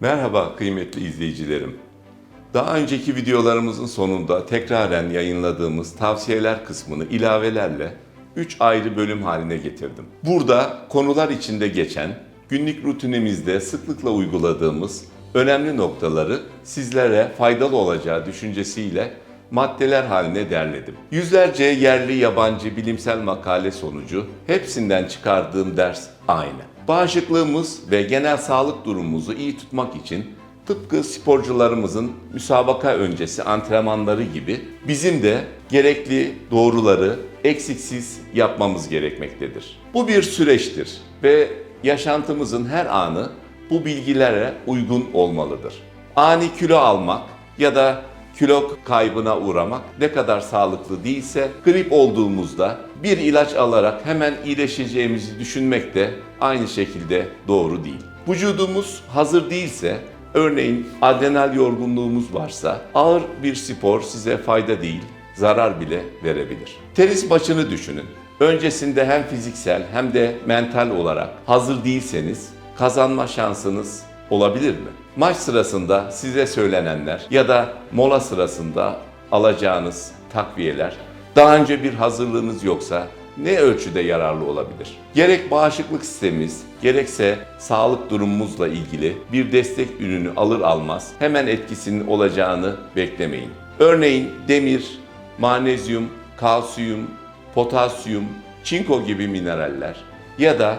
Merhaba kıymetli izleyicilerim. Daha önceki videolarımızın sonunda tekraren yayınladığımız tavsiyeler kısmını ilavelerle 3 ayrı bölüm haline getirdim. Burada konular içinde geçen, günlük rutinimizde sıklıkla uyguladığımız önemli noktaları sizlere faydalı olacağı düşüncesiyle maddeler haline derledim. Yüzlerce yerli yabancı bilimsel makale sonucu hepsinden çıkardığım ders aynı. Bağışıklığımız ve genel sağlık durumumuzu iyi tutmak için tıpkı sporcularımızın müsabaka öncesi antrenmanları gibi bizim de gerekli doğruları eksiksiz yapmamız gerekmektedir. Bu bir süreçtir ve yaşantımızın her anı bu bilgilere uygun olmalıdır. Ani kilo almak ya da kilo kaybına uğramak ne kadar sağlıklı değilse grip olduğumuzda bir ilaç alarak hemen iyileşeceğimizi düşünmek de aynı şekilde doğru değil. Vücudumuz hazır değilse örneğin adrenal yorgunluğumuz varsa ağır bir spor size fayda değil zarar bile verebilir. Tenis maçını düşünün. Öncesinde hem fiziksel hem de mental olarak hazır değilseniz kazanma şansınız olabilir mi? Maç sırasında size söylenenler ya da mola sırasında alacağınız takviyeler daha önce bir hazırlığınız yoksa ne ölçüde yararlı olabilir? Gerek bağışıklık sistemimiz, gerekse sağlık durumumuzla ilgili bir destek ürünü alır almaz hemen etkisinin olacağını beklemeyin. Örneğin demir, manezyum, kalsiyum, potasyum, çinko gibi mineraller ya da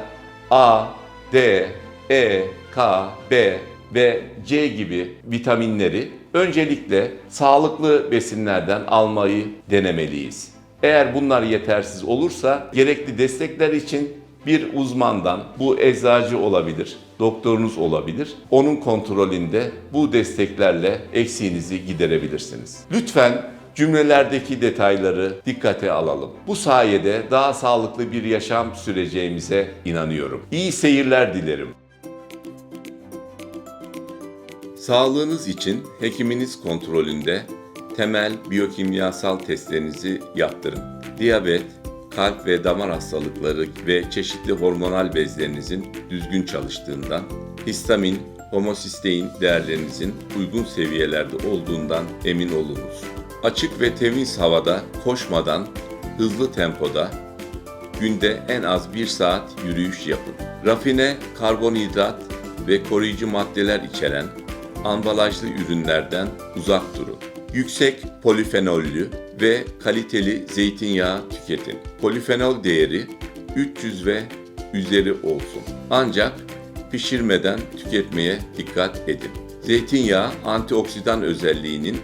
A, D, E, K, B ve C gibi vitaminleri öncelikle sağlıklı besinlerden almayı denemeliyiz. Eğer bunlar yetersiz olursa gerekli destekler için bir uzmandan, bu eczacı olabilir, doktorunuz olabilir. Onun kontrolünde bu desteklerle eksiğinizi giderebilirsiniz. Lütfen cümlelerdeki detayları dikkate alalım. Bu sayede daha sağlıklı bir yaşam süreceğimize inanıyorum. İyi seyirler dilerim. Sağlığınız için hekiminiz kontrolünde temel biyokimyasal testlerinizi yaptırın. Diyabet, kalp ve damar hastalıkları ve çeşitli hormonal bezlerinizin düzgün çalıştığından, histamin, homosistein değerlerinizin uygun seviyelerde olduğundan emin olunuz. Açık ve temiz havada koşmadan hızlı tempoda günde en az 1 saat yürüyüş yapın. Rafine karbonhidrat ve koruyucu maddeler içeren ambalajlı ürünlerden uzak durun. Yüksek polifenollü ve kaliteli zeytinyağı tüketin. Polifenol değeri 300 ve üzeri olsun. Ancak pişirmeden tüketmeye dikkat edin. Zeytinyağı antioksidan özelliğinin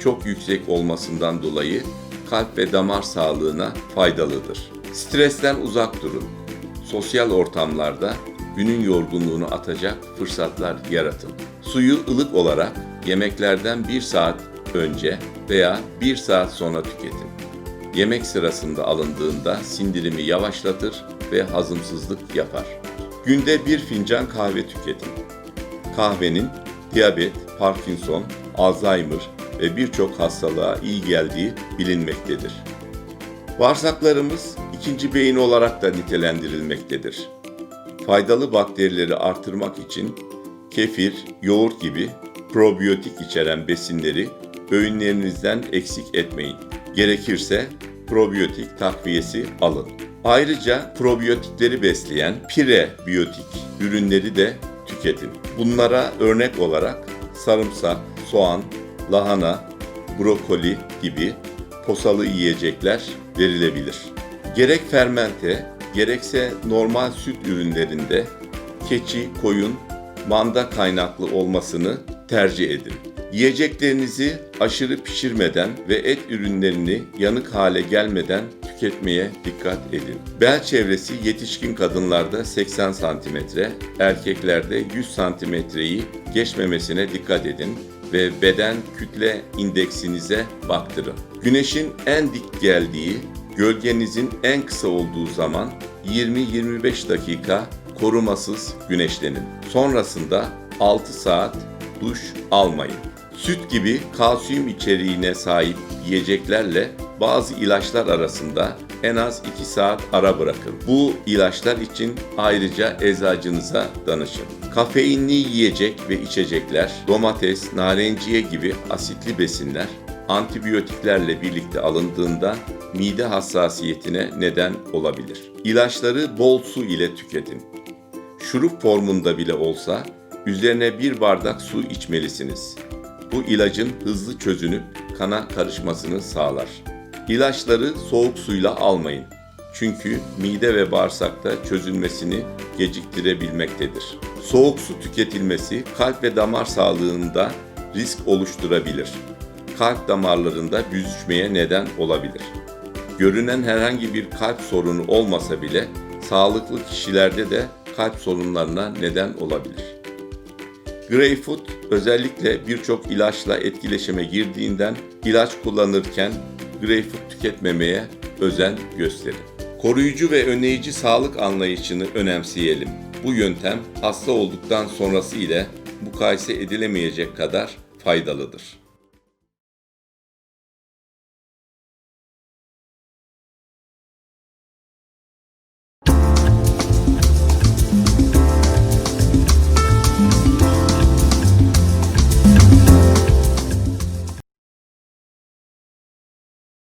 çok yüksek olmasından dolayı kalp ve damar sağlığına faydalıdır. Stresten uzak durun. Sosyal ortamlarda günün yorgunluğunu atacak fırsatlar yaratın. Suyu ılık olarak yemeklerden 1 saat önce veya 1 saat sonra tüketin. Yemek sırasında alındığında sindirimi yavaşlatır ve hazımsızlık yapar. Günde bir fincan kahve tüketin. Kahvenin diyabet, Parkinson, Alzheimer ve birçok hastalığa iyi geldiği bilinmektedir. Bağırsaklarımız ikinci beyin olarak da nitelendirilmektedir. Faydalı bakterileri artırmak için kefir, yoğurt gibi probiyotik içeren besinleri öğünlerinizden eksik etmeyin. Gerekirse probiyotik takviyesi alın. Ayrıca probiyotikleri besleyen pirebiyotik ürünleri de tüketin. Bunlara örnek olarak sarımsak, soğan, lahana, brokoli gibi posalı yiyecekler verilebilir. Gerek fermente, gerekse normal süt ürünlerinde keçi, koyun, manda kaynaklı olmasını tercih edin. Yiyeceklerinizi aşırı pişirmeden ve et ürünlerini yanık hale gelmeden tüketmeye dikkat edin. Bel çevresi yetişkin kadınlarda 80 cm, erkeklerde 100 cm'yi geçmemesine dikkat edin ve beden kütle indeksinize baktırın. Güneşin en dik geldiği, gölgenizin en kısa olduğu zaman 20-25 dakika korumasız güneşlenin. Sonrasında 6 saat duş almayın. Süt gibi kalsiyum içeriğine sahip yiyeceklerle bazı ilaçlar arasında en az 2 saat ara bırakın. Bu ilaçlar için ayrıca eczacınıza danışın. Kafeinli yiyecek ve içecekler, domates, narenciye gibi asitli besinler antibiyotiklerle birlikte alındığında mide hassasiyetine neden olabilir. İlaçları bol su ile tüketin. Şurup formunda bile olsa üzerine bir bardak su içmelisiniz. Bu ilacın hızlı çözünüp kana karışmasını sağlar. İlaçları soğuk suyla almayın. Çünkü mide ve bağırsakta çözülmesini geciktirebilmektedir. Soğuk su tüketilmesi kalp ve damar sağlığında risk oluşturabilir. Kalp damarlarında büzüşmeye neden olabilir. Görünen herhangi bir kalp sorunu olmasa bile sağlıklı kişilerde de kalp sorunlarına neden olabilir. Greyfoot özellikle birçok ilaçla etkileşime girdiğinden ilaç kullanırken greyfurt tüketmemeye özen gösterin. Koruyucu ve önleyici sağlık anlayışını önemseyelim. Bu yöntem hasta olduktan sonrası ile mukayese edilemeyecek kadar faydalıdır.